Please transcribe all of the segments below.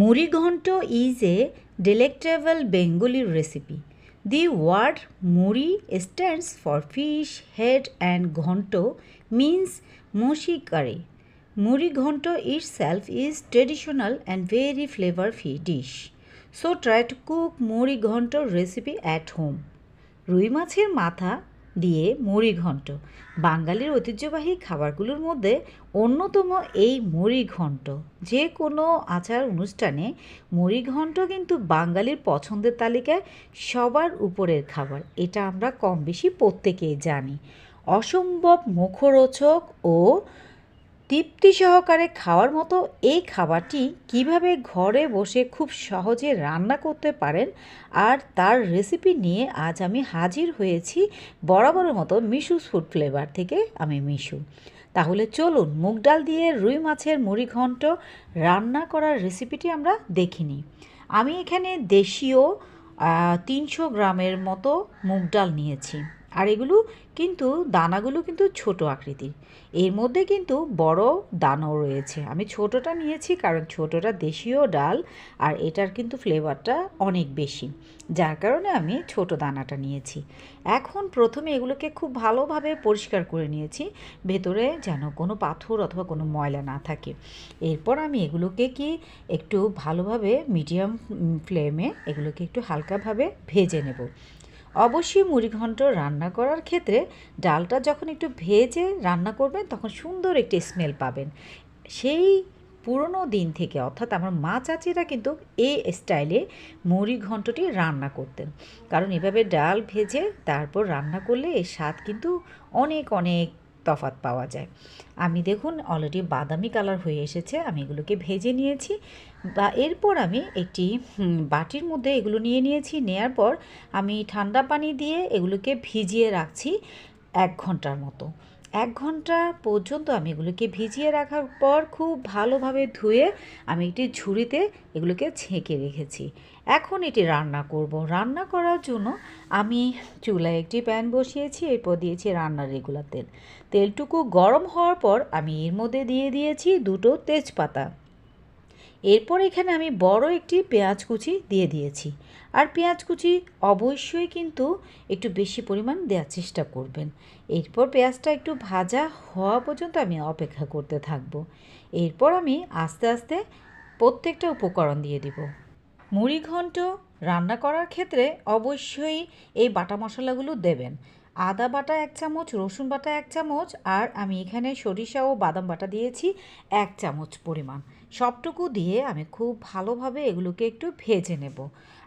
Muri ghonto is a delectable বেঙ্গলির recipe. The word muri stands for fish, head and ghonto means mushy curry muri ghonto itself is traditional and very flavourful dish. So try to cook muri ghonto recipe at home. রুই মাছের মাথা দিয়ে মুড়ি ঘন্ট বাঙালির ঐতিহ্যবাহী খাবারগুলোর মধ্যে অন্যতম এই মুড়ি ঘন্ট যে কোনো আচার অনুষ্ঠানে মুড়ি ঘন্ট কিন্তু বাঙালির পছন্দের তালিকায় সবার উপরের খাবার। এটা আমরা কম বেশি প্রত্যেকেই জানি। অসম্ভব মুখরোচক ও তৃপ্তি সহকারে খাওয়ার মতো এই খাবারটি কীভাবে ঘরে বসে খুব সহজে রান্না করতে পারেন আর তার রেসিপি নিয়ে আজ আমি হাজির হয়েছি বরাবরের মতো মিশুস ফুড ফ্লেভার থেকে আমি মিশু। তাহলে চলুন মুগ ডাল দিয়ে রুই মাছের মুড়ি ঘন্ট রান্না করার রেসিপিটি আমরা দেখিনি আমি এখানে দেশীয় তিনশো গ্রামের মতো মুগ ডাল নিয়েছি। আর এগুলো কিন্তু দানাগুলো কিন্তু ছোট আকৃতির। এর মধ্যে কিন্তু বড় দানাও রয়েছে। আমি ছোটটা নিয়েছি কারণ ছোটটা দেশীয় ডাল আর এটার কিন্তু ফ্লেভারটা অনেক বেশি। যার কারণে আমি ছোট দানাটা নিয়েছি। এখন প্রথমে এগুলোকে খুব ভালোভাবে পরিষ্কার করে নিয়েছি। ভেতরে যেন কোনো পাথর অথবা কোনো ময়লা না থাকে। এরপর আমি এগুলোকে কি একটু ভালোভাবে মিডিয়াম ফ্লেমে এগুলোকে একটু হালকাভাবে ভেজে নেব। অবশ্যই মুড়িঘণ্ট রান্না করার ক্ষেত্রে ডালটা যখন একটু ভেজে রান্না করবেন, তখন সুন্দর একটি স্মেল পাবেন। সেই পুরনো দিন থেকে, অর্থাৎ আমার মা চাচিরা কিন্তু এই স্টাইলে মুড়ি ঘন্টটি রান্না করতেন। কারণ এভাবে ডাল ভেজে তারপর রান্না করলে এর স্বাদ কিন্তু অনেক অনেক তফাত পাওয়া যায়। আমি দেখুন অলরেডি বাদামি কালার হয়ে এসেছে, আমি এগুলোকে ভেজে নিয়েছি। বা এরপর আমি একটি বাটির মধ্যে এগুলো নিয়ে নিয়েছি। নেয়ার পর আমি ঠান্ডা পানি দিয়ে এগুলোকে ভিজিয়ে রাখছি এক ঘণ্টার মতো। এক ঘণ্টা পর্যন্ত আমি এগুলোকে ভিজিয়ে রাখার পর খুব ভালোভাবে ধুয়ে আমি একটি ঝুড়িতে এগুলোকে ছেঁকে রেখেছি। এখন এটি রান্না করব। রান্না করার জন্য আমি চুলায় একটি প্যান বসিয়েছি, এরপর দিয়েছি রান্নার রেগুলার তেল। তেলটুকু গরম হওয়ার পর আমি এর মধ্যে দিয়ে দিয়েছি দুটো তেজপাতা। এরপর এখানে আমি বড় একটি পেঁয়াজ কুচি দিয়ে দিয়েছি। আর পেঁয়াজ কুচি অবশ্যই কিন্তু একটু বেশি পরিমাণ দেওয়ার চেষ্টা করবেন। এরপর পেঁয়াজটা একটু ভাজা হওয়া পর্যন্ত আমি অপেক্ষা করতে থাকব। এরপর আমি আস্তে আস্তে প্রত্যেকটা উপকরণ দিয়ে দিব। মুড়ি ঘন্ট রান্না করার ক্ষেত্রে অবশ্যই এই বাটা মশলাগুলো দেবেন। আদা বাটা এক চামচ, রসুন বাটা এক চামচ, আর আমি এখানে সরিষা ও বাদাম বাটা দিয়েছি এক চামচ পরিমাণ। সবটুকু দিয়ে আমি খুব ভালোভাবে এগুলোকে একটু ভেজে নেব।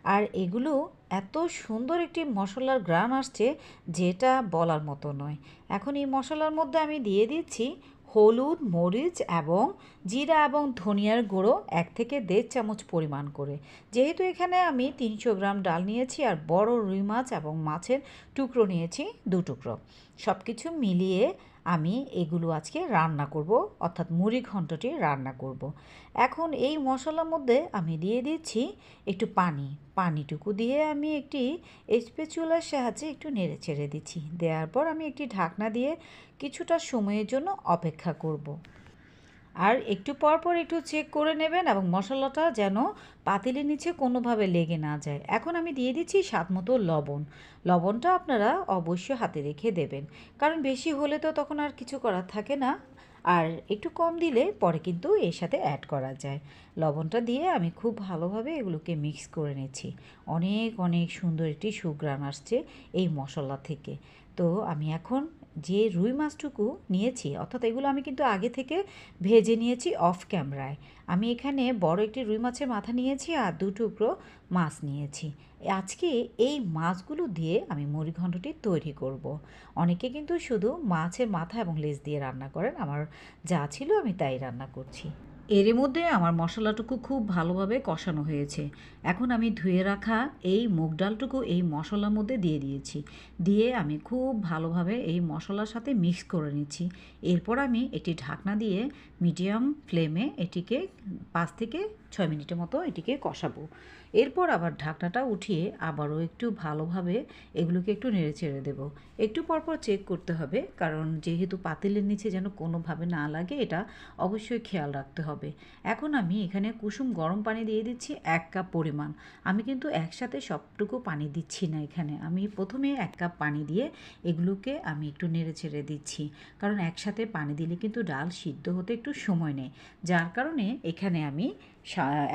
আর এগুলো এত সুন্দর একটি মশলার গ্রান আসছে যেটা বলার মতো নয়। এখন এই মশলার মধ্যে আমি দিয়ে দিচ্ছি হলুদ, মরিচ এবং জিরা এবং ধনিয়ার গুঁড়ো এক থেকে দেড় চামচ পরিমাণ করে। যেহেতু এখানে আমি তিনশো গ্রাম ডাল নিয়েছি আর বড় রুই মাছ এবং মাছের টুকরো নিয়েছি দু টুকরো। সব কিছু মিলিয়ে আমি এগুলো আজকে রান্না করব, অর্থাৎ মুড়ি ঘণ্টটি রান্না করব। এখন এই মশলার মধ্যে আমি দিয়ে দিচ্ছি একটু পানি পানিটুকু দিয়ে আমি একটি চুলার সাহায্যে একটু নেড়ে ছেড়ে দিচ্ছি দেওয়ার পর আমি একটি ঢাকনা দিয়ে কিছুটা সময়ের জন্য অপেক্ষা করব। আর একটু পর পর একটু চেক করে নেবেন এবং মশলাটা যেন পাতিলের নিচে কোনোভাবে লেগে না যায়। এখন আমি দিয়ে দিচ্ছি স্বাদ মতো লবণ। লবণটা আপনারা অবশ্যই হাতে রেখে দেবেন। কারণ বেশি হলে তো তখন আর কিছু করার থাকে না। আর একটু কম দিলে পরে কিন্তু এর সাথে অ্যাড করা যায়। লবণটা দিয়ে আমি খুব ভালোভাবে এগুলোকে মিক্স করে নিচ্ছি। অনেক অনেক সুন্দর একটি সুগ্রান আসছে এই মশলা থেকে। তো আমি এখন যে রুই মাছটুকু নিয়েছি, অর্থাৎ এগুলো আমি কিন্তু আগে থেকে ভেজে নিয়েছি অফ ক্যামেরায় আমি এখানে বড় একটি রুই মাছের মাথা নিয়েছি আর দু টুকরো মাছ নিয়েছি। আজকে এই মাছগুলো দিয়ে আমি মুড়িঘণ্টটি তৈরি করব। অনেকে কিন্তু শুধু মাছের মাথা এবং লেজ দিয়ে রান্না করেন, আমার যা ছিল আমি তাই রান্না করছি। এর মধ্যে আমার মশলাটুকু খুব ভালোভাবে কষানো হয়েছে। এখন আমি ধুয়ে রাখা এই মুগ ডালটুকু এই মশলার মধ্যে দিয়ে দিয়েছি। দিয়ে আমি খুব ভালোভাবে এই মশলার সাথে মিক্স করে নিচ্ছি। এরপর আমি একটি ঢাকনা দিয়ে মিডিয়াম ফ্লেমে এটিকে পাঁচ থেকে ছয় মিনিটের মতো এটিকে কষাবো। এরপর আবার ঢাকনাটা উঠিয়ে আবারও একটু ভালোভাবে এগুলোকে একটু নেড়ে ছেড়ে দেবো। একটু পরপর চেক করতে হবে, কারণ যেহেতু পাতিলের নিচে যেন কোনোভাবে না লাগে, এটা অবশ্যই খেয়াল রাখতে হবে। হবে। এখন আমি এখানে কুসুম গরম পানি দিয়ে দিচ্ছি এক কাপ পরিমাণ। আমি কিন্তু একসাথে সবটুকু পানি দিচ্ছি না এখানে। আমি প্রথমে এক কাপ পানি দিয়ে এগুলোকে আমি একটু নেড়ে ছেড়ে দিচ্ছি। কারণ একসাথে পানি দিলে কিন্তু ডাল সিদ্ধ হতে একটু সময় নেয়। যার কারণে এখানে আমি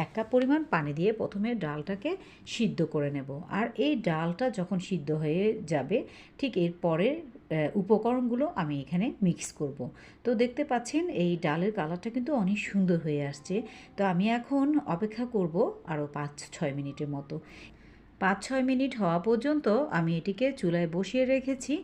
এক কাপ পরিমাণ পানি দিয়ে প্রথমে ডালটাকে সিদ্ধ করে নেব। আর এই ডালটা যখন সিদ্ধ হয়ে যাবে, ঠিক এরপরে উপকরণগুলো আমি এখানে মিক্স করব। তো দেখতে পাচ্ছেন এই ডালের কালারটা কিন্তু অনেক সুন্দর হয়ে আসছে। তো আমি এখন অপেক্ষা করব আরও পাঁচ ছয় মিনিটের মতো। পাঁচ ছয় মিনিট হওয়া পর্যন্ত আমি এটিকে চুলায় বসিয়ে রেখেছি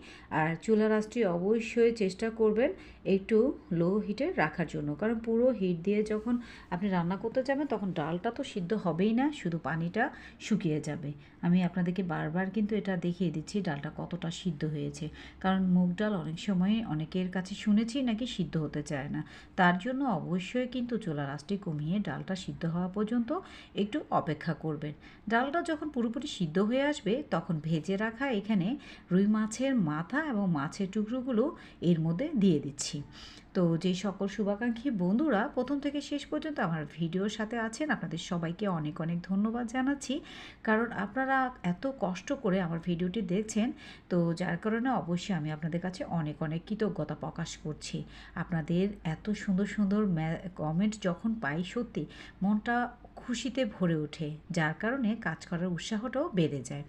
আর চুলা আঁচটি অবশ্যই চেষ্টা করবেন একটু লো হিটে রাখার জন্য। কারণ পুরো হিট দিয়ে যখন আপনি রান্না করতে যাবেন তখন ডালটা তো সিদ্ধ হবেই না, শুধু পানিটা শুকিয়ে যাবে। আমি আপনাদেরকে বারবার কিন্তু এটা দেখিয়ে দিচ্ছি ডালটা কতটা সিদ্ধ হয়েছে। কারণ মুগ ডাল অনেক সময় অনেকের কাছে শুনেছি নাকি সিদ্ধ হতে চায় না। তার জন্য অবশ্যই কিন্তু চুলা আঁচটি কমিয়ে ডালটা সিদ্ধ হওয়া পর্যন্ত একটু অপেক্ষা করবেন। ডালটা যখন পুরোপুরি সিদ্ধ হয়ে আসবে, তখন ভেজে রাখা এখানে রুই মাছের মাথা এবং মাছের টুকরোগুলো এর মধ্যে দিয়ে দিচ্ছি। তো যে সকল শুভাকাঙ্ক্ষী বন্ধুরা প্রথম থেকে শেষ পর্যন্ত আমার ভিডিওর সাথে আছেন, আপনাদের সবাইকে অনেক অনেক ধন্যবাদ জানাচ্ছি। কারণ আপনারা এত কষ্ট করে আমার ভিডিওটি দেখছেন, তো যার কারণে অবশ্যই আমি আপনাদের কাছে অনেক অনেক কৃতজ্ঞতা প্রকাশ করছি। আপনাদের এত সুন্দর সুন্দর কমেন্ট যখন পাই সত্যি মনটা খুশিতে ভরে ওঠে, যার কারণে কাজ করার উৎসাহটাও বেড়ে যায়।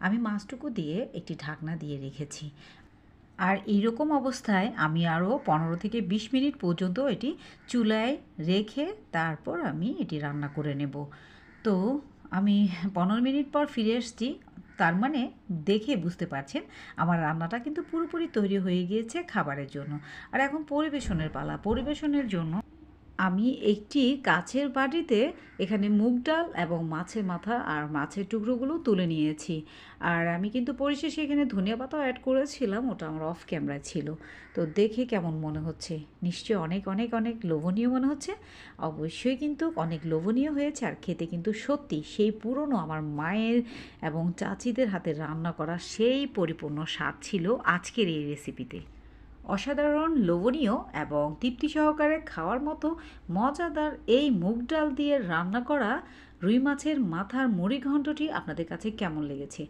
আমি মাছটুকু দিয়ে একটি ঢাকনা দিয়ে রেখেছি। আর এইরকম অবস্থায় আমি আরও পনেরো থেকে বিশ মিনিট পর্যন্ত এটি চুলায় রেখে তারপর আমি এটি রান্না করে নেব। তো আমি পনেরো মিনিট পর ফিরে এসেছি, তার মানে দেখে বুঝতে পারছেন, আমার রান্নাটা কিন্তু পুরোপুরি তৈরি হয়ে গিয়েছে খাবারের জন্য। আর এখন পরিবেশনের পালা, পরিবেশনের জন্য আমি একটি কাছের বাটিতে এখানে মুগ ডাল এবং মাছের মাথা আর মাছের টুকরোগুলো তুলে নিয়েছি। আর আমি কিন্তু পরিশেষে এখানে ধনিয়া পাতাও অ্যাড করেছিলাম, ওটা আমার অফ ক্যামেরায় ছিল। তো দেখে কেমন মনে হচ্ছে? নিশ্চয়ই অনেক অনেক অনেক লোভনীয় মনে হচ্ছে। অবশ্যই কিন্তু অনেক লোভনীয় হয়েছে আর খেতে কিন্তু সত্যি সেই পুরনো আমার মায়ের এবং চাচিদের হাতে রান্না করা সেই পরিপূর্ণ স্বাদ ছিল আজকের এই রেসিপিতে অসাধারণ, লোভনীয় এবং তৃপ্তি সহকারে খাওয়ার মতো মজাদার এই মুগ ডাল দিয়ে রান্না করা রুই মাছের মাথার মুড়ি ঘণ্টটি আপনাদের কাছে কেমন লেগেছে?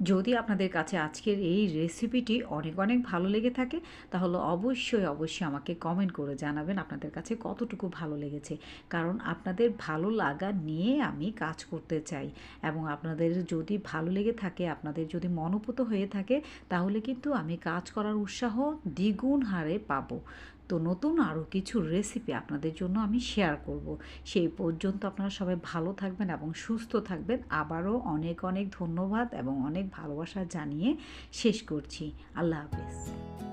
যদি আপনাদের কাছে আজকের এই রেসিপিটি অনেক অনেক ভালো লেগে থাকে, তাহলে অবশ্যই অবশ্যই আমাকে কমেন্ট করে জানাবেন আপনাদের কাছে কতটুকু ভালো লেগেছে। কারণ আপনাদের ভালো লাগা নিয়ে আমি কাজ করতে চাই। এবং আপনাদের যদি ভালো লেগে থাকে, আপনাদের যদি মনোপুত হয়ে থাকে, তাহলে কিন্তু আমি কাজ করার উৎসাহ দ্বিগুণ হারে পাবো। তো নতুন আরও কিছু রেসিপি আপনাদের জন্য আমি শেয়ার করব। সেই পর্যন্ত আপনারা সবাই ভালো থাকবেন এবং সুস্থ থাকবেন। আবারও অনেক অনেক ধন্যবাদ এবং অনেক ভালোবাসা জানিয়ে শেষ করছি। আল্লাহ হাফেজ।